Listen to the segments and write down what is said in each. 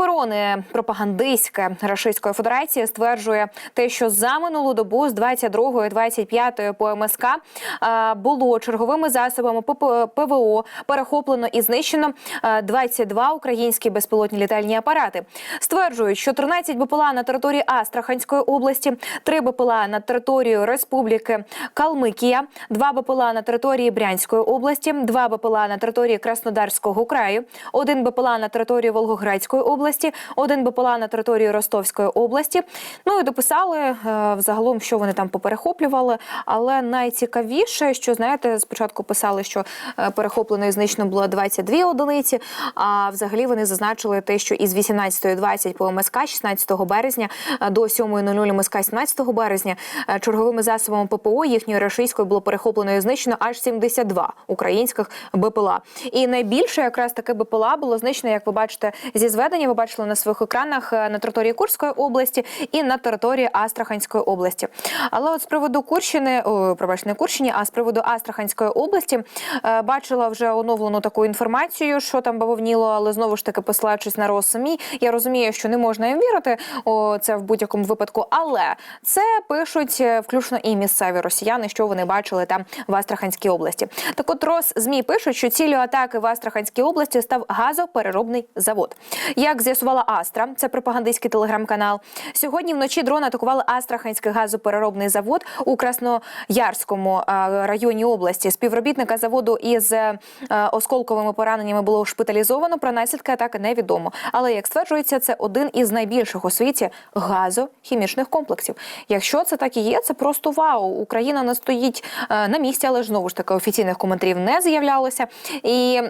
Міноборони пропагандистське Російської Федерації стверджує те, що за минулу добу з 22 25 по МСК е, було черговими засобами ПВО перехоплено і знищено е, 22 українські безпілотні літальні апарати. Стверджують, що 13 БПЛА на території Астраханської області, 3 БПЛА на території Республіки Калмикія, 2 БПЛА на території Брянської області, 2 БПЛА на території Краснодарського краю, 1 БПЛА на території Волгоградської області, 1 БПЛА на території Ростовської області. Ну і дописали е, взагалом, що вони там поперехоплювали. Але найцікавіше, що знаєте, спочатку писали, що е, перехоплено і знищено було 22 одиниці. А взагалі вони зазначили те, що із 18.20 по МСК 16 березня е, до 7.00 МСК 17 березня черговими засобами ППО їхньої рашистської було перехоплено і знищено аж 72 українських БПЛА. І найбільше якраз таке БПЛА було знищено, як ви бачите, зі зведення. Бачили на своїх екранах е, на території Курської області і на території Астраханської області. Але от з приводу Курщини, о, пробач, не Курщині, а з приводу Астраханської області е, бачила вже оновлену таку інформацію, що там бавовніло, але знову ж таки посилаючись на Росомі. Я розумію, що не можна їм вірити. О, це в будь-якому випадку, але це пишуть е, включно і місцеві росіяни, що вони бачили там в Астраханській області. Так от Рос ЗМІ пишуть, що ціллю атаки в Астраханській області став газопереробний завод. Як з'ясувала Астра, це пропагандистський телеграм-канал. Сьогодні вночі дрон атакували Астраханський газопереробний завод у Красноярському районі області. Співробітника заводу із е, осколковими пораненнями було шпиталізовано. Про наслідки атаки невідомо. Але як стверджується, це один із найбільших у світі газохімічних комплексів. Якщо це так і є, це просто вау. Україна не стоїть е, на місці, але знову ж таки офіційних коментарів не з'являлося. І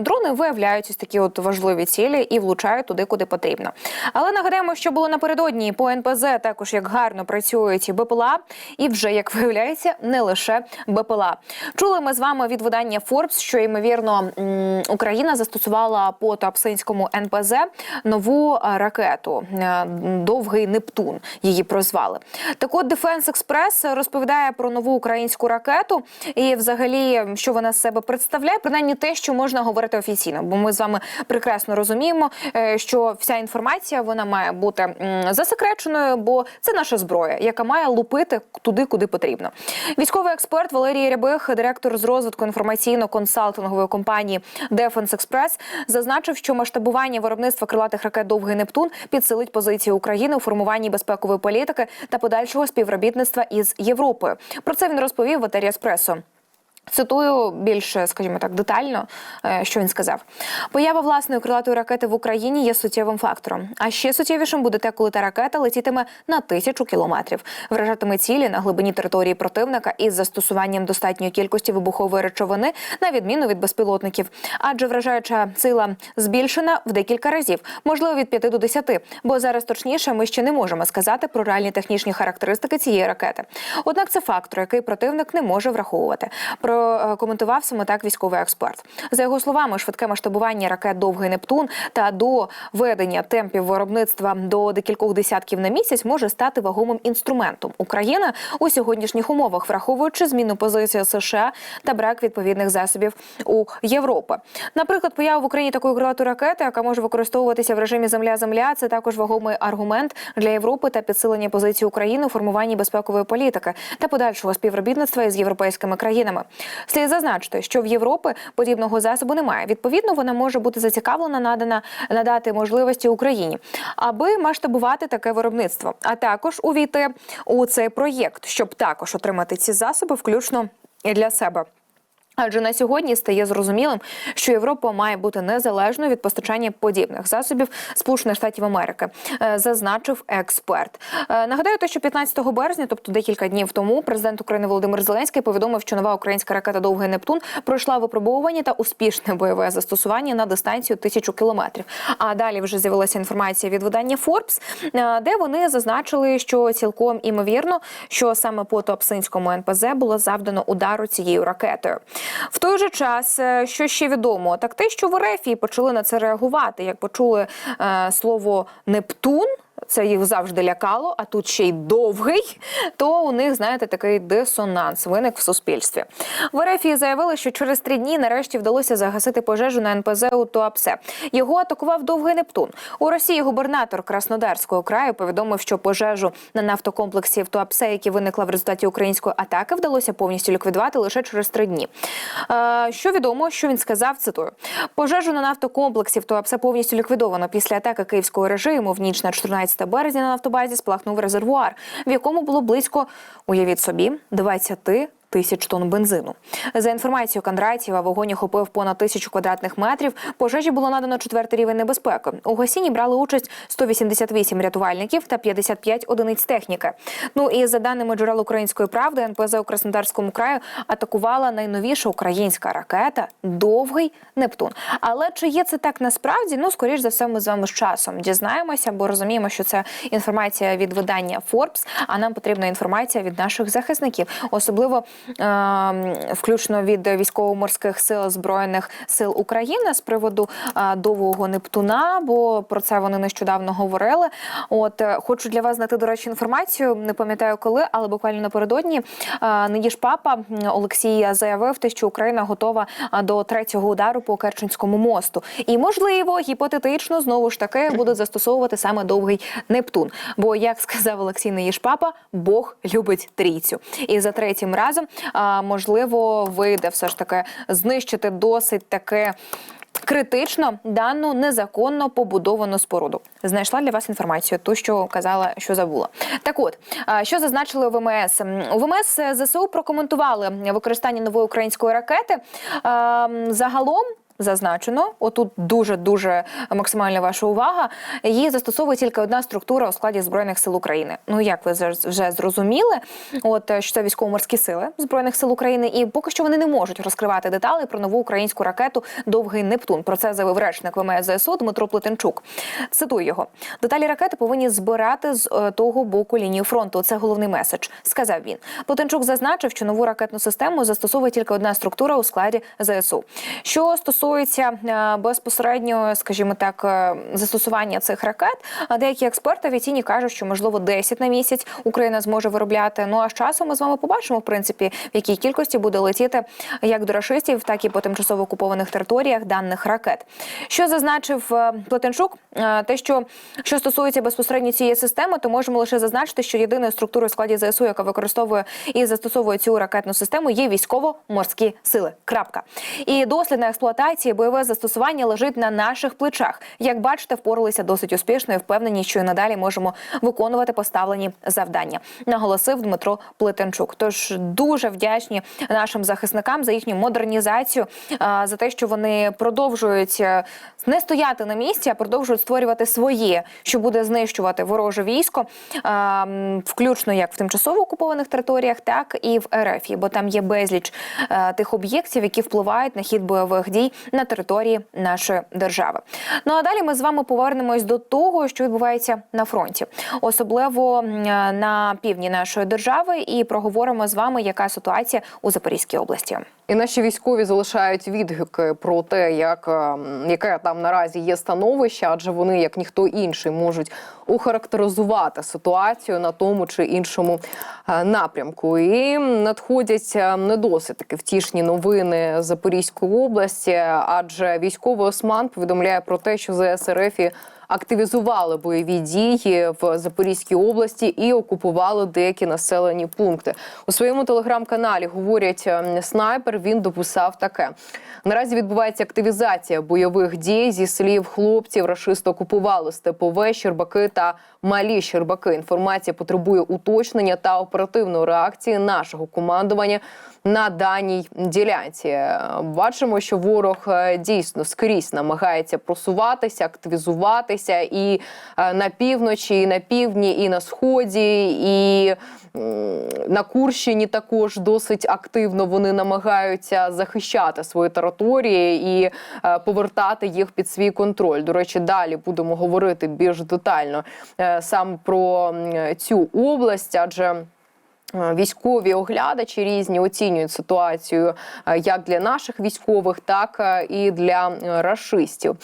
дрони виявляють ось такі от важливі цілі і влучають туди, куди потрібно. Але нагадаємо, що було напередодні по НПЗ, також як гарно працюють БПЛА, і вже як виявляється, не лише БПЛА. Чули ми з вами від видання Forbes, що ймовірно Україна застосувала по Туапсинському НПЗ нову е, ракету е, довгий Нептун. Її прозвали. Так от Defense Express розповідає про нову українську ракету і, взагалі, що вона з себе представляє, принаймні те, що можна говорити офіційно. Бо ми з вами прекрасно розуміємо, е, що вся інформація вона має бути засекреченою, бо це наша зброя, яка має лупити туди, куди потрібно. Військовий експерт Валерій Рябих, директор з розвитку інформаційно-консалтингової компанії Defense Express, зазначив, що масштабування виробництва крилатих ракет Довгий Нептун підсилить позиції України у формуванні безпекової політики та подальшого співробітництва із Європою. Про це він розповів в етері Еспресо. Цитую більш, скажімо так, детально, е, що він сказав. Поява власної крилатої ракети в Україні є суттєвим фактором. А ще суттєвішим буде те, коли та ракета летітиме на тисячу кілометрів, вражатиме цілі на глибині території противника із застосуванням достатньої кількості вибухової речовини, на відміну від безпілотників. Адже вражаюча сила збільшена в декілька разів, можливо, від 5 до 10, бо зараз точніше ми ще не можемо сказати про реальні технічні характеристики цієї ракети. Однак це фактор, який противник не може враховувати. Прокоментував саме так військовий експерт. За його словами, швидке масштабування ракет Довгий Нептун та доведення темпів виробництва до декількох десятків на місяць може стати вагомим інструментом України у сьогоднішніх умовах, враховуючи зміну позиції США та брак відповідних засобів у Європи. Наприклад, поява в Україні такої крилатої ракети, яка може використовуватися в режимі земля-земля, це також вагомий аргумент для Європи та підсилення позиції України у формуванні безпекової політики та подальшого співробітництва із європейськими країнами. Слід зазначити, що в Європі подібного засобу немає. Відповідно, вона може бути зацікавлена надана надати можливості Україні, аби масштабувати таке виробництво, а також увійти у цей проєкт, щоб також отримати ці засоби, включно для себе. Адже на сьогодні стає зрозумілим, що Європа має бути незалежною від постачання подібних засобів Сполучених Штатів Америки, е, зазначив експерт. Е, Нагадаю, те, що 15 березня, тобто декілька днів тому, президент України Володимир Зеленський повідомив, що нова українська ракета Довгий Нептун пройшла випробовування та успішне бойове застосування на дистанцію тисячу кілометрів. А далі вже з'явилася інформація від видання Forbes, е, де вони зазначили, що цілком імовірно, що саме по Туапсинському НПЗ було завдано удару цією ракетою. В той же час, е, що ще відомо, так те, що в Ерефії почали на це реагувати, як почули е, слово Нептун. Це їх завжди лякало, а тут ще й довгий, то у них, знаєте, такий дисонанс виник в суспільстві. В РФ заявили, що через три дні нарешті вдалося загасити пожежу на НПЗ у Туапсе. Його атакував довгий Нептун. У Росії губернатор Краснодарського краю повідомив, що пожежу на нафтокомплексі в Туапсе, яка виникла в результаті української атаки, вдалося повністю ліквідувати лише через три дні. Е, що відомо, що він сказав, цитую: пожежу на нафтокомплексі в Туапсе повністю ліквідовано після атаки київського режиму. В ніч на 14 березня на нафтобазі спалахнув резервуар, в якому було близько, уявіть собі, 20 тисяч тонн бензину. За інформацією Кондратєва, вогонь охопив понад тисячу квадратних метрів. Пожежі було надано четвертий рівень небезпеки. У гасінні брали участь 188 рятувальників та 55 одиниць техніки. Ну і за даними джерел української правди, НПЗ у Краснодарському краю атакувала найновіша українська ракета Довгий Нептун. Але чи є це так насправді? Ну скоріш за все, ми з вами з часом дізнаємося, бо розуміємо, що це інформація від видання Forbes, а нам потрібна інформація від наших захисників, особливо включно від військово-морських сил збройних сил України з приводу е, довгого Нептуна, бо про це вони нещодавно говорили. От е, хочу для вас знати, до речі, інформацію. Не пам'ятаю коли, але буквально напередодні е, нині ж папа Олексій заявив, те, що Україна готова до третього удару по Керченському мосту. І можливо, гіпотетично знову ж таки будуть застосовувати саме довгий Нептун. Бо, як сказав Олексій Неїшпапа, Бог любить трійцю. І за третім разом можливо вийде все ж таки знищити досить таке. Критично дану незаконно побудовану споруду знайшла для вас інформацію, ту, що казала, що забула. Так, от що зазначили ВМС? У ВМС ЗСУ прокоментували використання нової української ракети. Загалом Зазначено, отут дуже дуже максимальна ваша увага. Її застосовує тільки одна структура у складі збройних сил України. Ну як ви вже- зрозуміли, от е, що це військово-морські сили збройних сил України, і поки що вони не можуть розкривати деталі про нову українську ракету Довгий Нептун. Про це заявив речник ВМС ЗСУ Дмитро Плетенчук. Цитую його: деталі ракети повинні збирати з е, того боку лінію фронту. Це головний меседж. Сказав він. Плетенчук зазначив, що нову ракетну систему застосовує тільки одна структура у складі ЗСУ. Що стосується е, безпосередньо, скажімо так, е, застосування цих ракет, деякі експерти офіційні кажуть, що можливо 10 на місяць Україна зможе виробляти. Ну а з часом ми з вами побачимо, в принципі, в якій кількості буде летіти як до рашистів, так і по тимчасово окупованих територіях даних ракет. Що зазначив е, Плетенчук, те, що що стосується безпосередньо цієї системи, то можемо лише зазначити, що єдиною структурою в складі ЗСУ, яка використовує і застосовує цю ракетну систему, є військово-морські сили. Крапка. І дослідна експлуатація, бойове застосування лежить на наших плечах. Як бачите, впоралися досить успішно і впевнені, що і надалі можемо виконувати поставлені завдання. Наголосив Дмитро Плетенчук. Тож дуже вдячні нашим захисникам за їхню модернізацію, за те, що вони продовжують е, не стояти на місці, а продовжують створювати своє, що буде знищувати вороже військо, включно як в тимчасово окупованих територіях, так і в РФ, бо там є безліч е, тих об'єктів, які впливають на хід бойових дій на території нашої держави. Ну а далі ми з вами повернемось до того, що відбувається на фронті, особливо на півдні нашої держави, і проговоримо з вами, яка ситуація у Запорізькій області. І наші військові залишають відгуки про те, як ем, яке там наразі є становище, адже вони, як ніхто інший, можуть охарактеризувати ситуацію на тому чи іншому е, напрямку. І надходять е, не досить таки втішні новини Запорізької області, адже військовий осман повідомляє про те, що ЗСРФ активізували бойові дії в Запорізькій області і окупували деякі населені пункти. У своєму телеграм-каналі говорять ем, снайпер. Він дописав таке: наразі відбувається активізація бойових дій зі слів хлопців. Рашисти окупували степове, Щербаки та малі Щербаки. Інформація потребує уточнення та оперативної реакції нашого командування. На даній ділянці бачимо, що ворог е, дійсно скрізь намагається просуватися, активізуватися і е, на півночі, і на півдні, і на сході, і на Курщині також досить активно вони намагаються захищати свої території і е, повертати їх під свій контроль. До речі, далі будемо говорити більш детально саме про цю область, адже. Е, Військові оглядачі різні оцінюють ситуацію е, як для наших військових, так е, і для рашистів.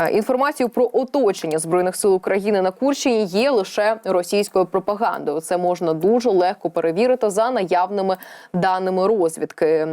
Е, Інформацію про оточення збройних сил України на Курщині є лише російською пропагандою. Це можна дуже легко перевірити за наявними даними розвідки.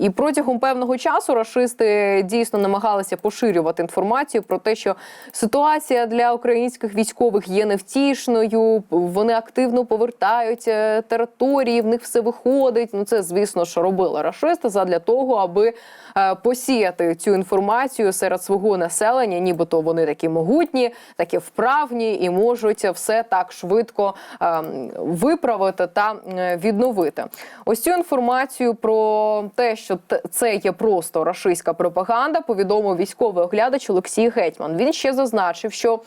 І протягом певного часу рашисти дійсно намагалися поширювати інформацію про те, що ситуація для українських військових є невтішною. Вони активно повертають е, території, в них все виходить. Ну це звісно, що робили рашисти задля того, аби е, посіяти цю інформацію серед свого населення, нібито вони такі могутні, такі вправні і можуть все так швидко е, виправити та відновити. Ось цю інформацію про те, що це є просто рашистська пропаганда, повідомив військовий оглядач Олексій Гетьман. Він ще зазначив, що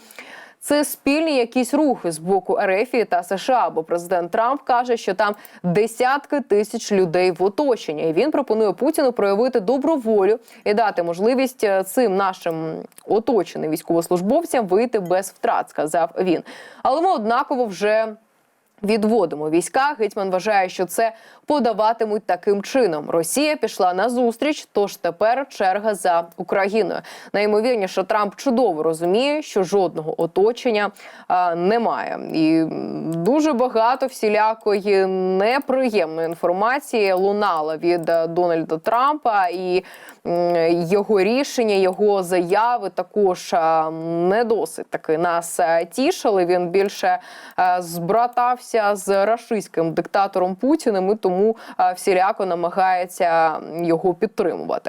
це спільні якісь рухи з боку Ерефії та США, бо президент Трамп каже, що там десятки тисяч людей в оточенні. І він пропонує Путіну проявити добру волю і дати можливість е, цим нашим оточеним військовослужбовцям вийти без втрат, сказав він. Але ми однаково вже. Відводимо війська. Гетьман вважає, що це подаватимуть таким чином. Росія пішла на зустріч, тож тепер черга за Україною. Найімовірніше, Трамп чудово розуміє, що жодного оточення а, немає, і дуже багато всілякої неприємної інформації лунала від Дональда Трампа і його рішення, його заяви також не досить таки нас тішили. Він більше е, збратався з рашистським диктатором Путіним і тому всіляко намагається його підтримувати.